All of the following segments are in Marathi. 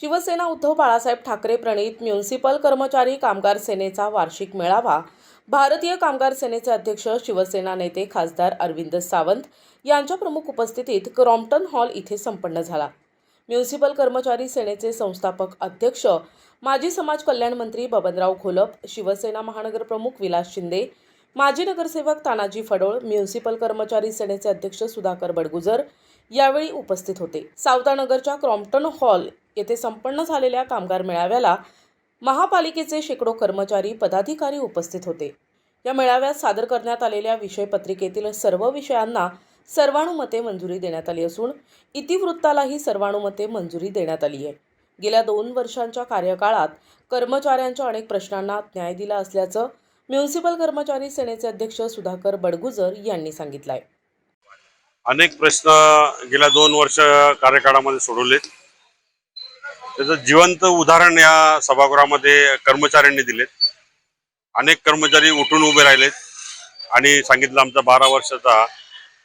शिवसेना उद्धव बाळासाहेब ठाकरे प्रणित म्युन्सिपल कर्मचारी कामगार सेनेचा वार्षिक मेळावा. भारतीय कामगार सेनेचे अध्यक्ष शिवसेना नेते खासदार अरविंद सावंत यांच्या प्रमुख उपस्थितीत क्रॉम्प्टन हॉल इथे संपन्न झाला. म्युन्सिपल कर्मचारी सेनेचे संस्थापक अध्यक्ष माजी समाज कल्याण मंत्री बबनराव घोलप शिवसेना महानगर प्रमुख विलास शिंदे माजी नगरसेवक तानाजी फडोळ म्युन्सिपल कर्मचारी सेनेचे अध्यक्ष सुधाकर बडगुजर यावेळी उपस्थित होते. सावतानगरच्या क्रॉम्प्टन हॉल येथे संपन्न झालेल्या कामगार मेळाव्याला महापालिकेचे शेकडो कर्मचारी पदाधिकारी उपस्थित होते. या मेळाव्यात सादर करण्यात आलेल्या विषयपत्रिकेतील सर्व विषयांना सर्वानुमते मंजुरी देण्यात आली असून इतिवृत्तालाही सर्वानुमते मंजुरी देण्यात आली आहे. गेल्या दोन वर्षांच्या कार्यकाळात कर्मचाऱ्यांच्या अनेक प्रश्नांना न्याय दिला असल्याचं म्युन्सिपल कर्मचारी सेनेचे अध्यक्ष सुधाकर बडगुजर यांनी सांगितलं आहे अनेक प्रश्न गेल्या दोन वर्ष कार्यकाळामध्ये सोडवलेत. त्याचं जिवंत उदाहरण या सभागृहामध्ये कर्मचाऱ्यांनी दिलेत. अनेक कर्मचारी उठून उभे राहिलेत आणि सांगितलं आमचा बारा वर्षाचा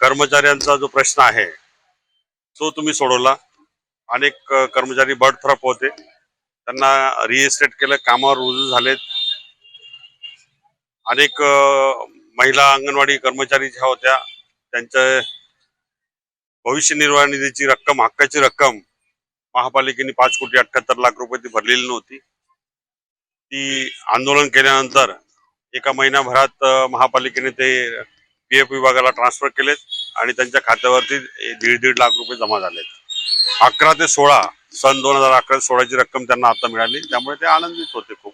कर्मचाऱ्यांचा जो प्रश्न आहे तो तुम्ही सोडवला. अनेक कर्मचारी बर्डफ्रप होते. त्यांना रिएस्टेट केलं कामावर रुजू झालेत. अनेक महिला अंगणवाडी कर्मचारी ज्या होत्या त्यांच्या भविष्य निर्वाह निधीची रक्कम हक्काची रक्कम महापालिकेने पाच कोटी अठ्याहत्तर लाख रुपये ती भरलेली नव्हती. ती आंदोलन केल्यानंतर एका महिन्याभरात महापालिकेने ते पी एफ विभागाला ट्रान्सफर केलेत आणि त्यांच्या खात्यावरती दीड दीड लाख रुपये जमा झालेत. अकरा ते सोळा सन दोन हजार अकरा सोळाची रक्कम त्यांना आता मिळाली. त्यामुळे ते आनंदित होते खूप.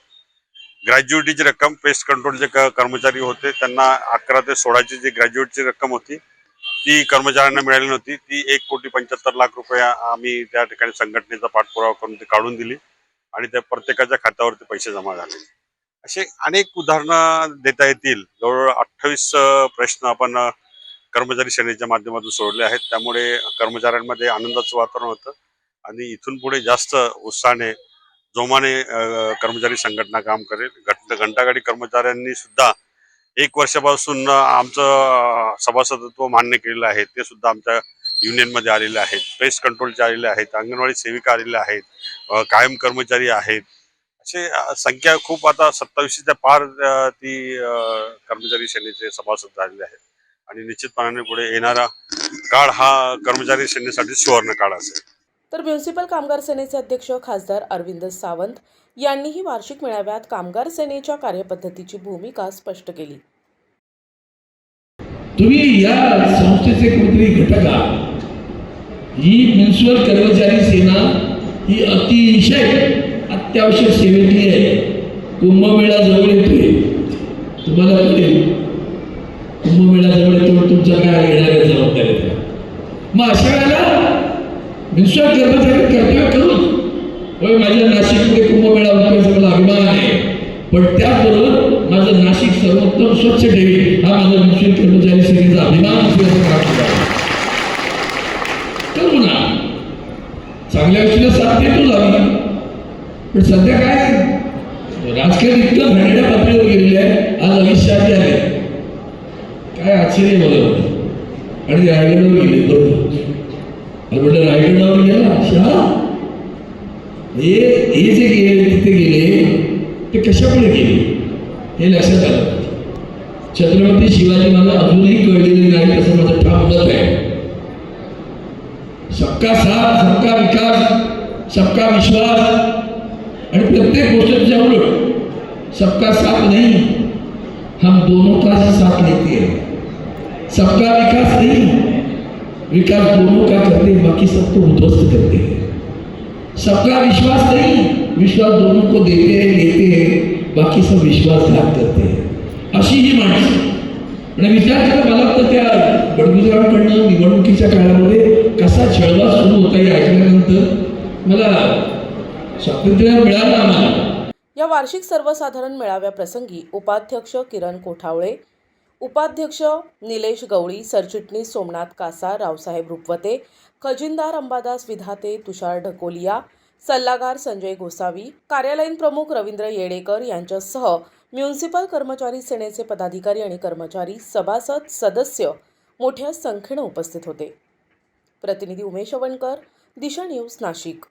ग्रॅज्युएटीची रक्कम पेस्ट कंट्रोलचे कर्मचारी होते. त्यांना अकरा ते सोळाची जी ग्रॅज्युएटची रक्कम होती ती कर्मचाऱ्यांना मिळाली नव्हती. ती एक कोटी पंच्याहत्तर लाख रुपये आम्ही त्या ठिकाणी संघटनेचा पाठपुरावा करून ती काढून दिली आणि त्या प्रत्येकाच्या खात्यावरती पैसे जमा झाले. असे अनेक उदाहरणं देता येतील. जवळजवळ अठ्ठावीस प्रश्न आपण कर्मचारी सेनेच्या माध्यमातून सोडले आहेत. त्यामुळे कर्मचाऱ्यांमध्ये आनंदाचं वातावरण होतं. आणि इथून पुढे जास्त उत्साहाने जोमाने कर्मचारी संघटना काम करेल. घट घंटागाडी कर्मचाऱ्यांनी सुद्धा एक वर्षापासून आमचं सभासदत्व मान्य केलेलं आहे. ते सुद्धा आमच्या युनियनमध्ये आलेले आहेत. पेस्ट कंट्रोलचे आलेले आहेत. अंगणवाडी सेविका आलेले आहेत. कायम कर्मचारी आहेत. असे संख्या खूप आता सत्तावीसच्या पार ती कर्मचारी सेनेचे सभासद झालेले आहेत. आणि निश्चितपणाने पुढे येणारा काळ हा कर्मचारी सेनेसाठी सुवर्ण काळ असेल. तर म्युन्सिपल कामगार सेनेचे अध्यक्ष खासदार अरविंद सावंत यांनीही वार्षिक मेळाव्यात कामगार सेनेच्या कार्यपद्धतीची भूमिका स्पष्ट केली. तुम्ही या संस्थेचे कुठेतरी घटक आहात. ही म्युन्सिपल कर्मचारी सेना ही अतिशय अत्यावश्यक सेवेतली आहे. कुंभमेळा जवळ येतोय. तुम्हाला कळेल कुंभमेळा जवळ येतो तुमच्या काय येणाऱ्या जबाबदाऱ्या मग अशा वेळेला म्युन्सिपल कर्मचारी कर्तव्य करू माझ्या नाशिकमध्ये कुंभमेळा होतोय याचा मला अभिमान आहे. पण त्याचबरोबर माझं नाशिक सर्वोत्तम स्वच्छ ठेवी हा माझा मुस्लिम कर्मचारी सेनेचा अभिमान असल्याचं आहे. करू ना चांगल्या गोष्टीला साथ देतो आम्ही पण सध्या काय राजकारण इतकं घाणेरड्या पातळीवर गेलेली आहे. आज अमित शहा जे आले. काय आश्चर्य बरोबर आणि रायगडावर गेले. बरोबर. म्हटलं रायगडावर गेला? शहा? हे हे जे गेले तिथे गेले ते कशामुळे गेले? हे लक्षात आलं. छत्रपती शिवाजी मला अजूनही कळलेले नाही असं माझं ठाम मत आहे. सबका साथ सबका विकास सबका विश्वास. आणि प्रत्येक गोष्टीच्या उलट सबका साथ नाही. हम दोनों का साथ लेते हैं? सबका विकास नहीं विकास दोनों का करते बाकी बाकी सबको उध्वस्त करते हैं। सबका विश्वास नहीं विश्वास दोनों को देते हैं लेते हैं बाकी सब विश्वासघात करते हैं। अशी ही माणसं। आणि विचार करा मला तर त्या बडगुजरांकडनं निवडणुकीच्या काळामध्ये कसा छळवा सुरू होता हे ऐकल्यानंतर मला स्वातंत्र्य मिळालं आम्हाला. या वार्षिक सर्वसाधारण मेळाव्याप्रसंगी उपाध्यक्ष किरण कोठावळे उपाध्यक्ष निलेश गवळी सरचिटणीस सोमनाथ कासा रावसाहेब रुपवते खजिनदार अंबादास विधाते तुषार ढकोलिया सल्लागार संजय गोसावी कार्यालयीन प्रमुख रवींद्र येडेकर यांच्यासह म्युन्सिपल कर्मचारी सेनेचे पदाधिकारी आणि कर्मचारी सभासद सदस्य मोठ्या संख्येनं उपस्थित होते. प्रतिनिधी उमेश अवणकर दिशा न्यूज नाशिक.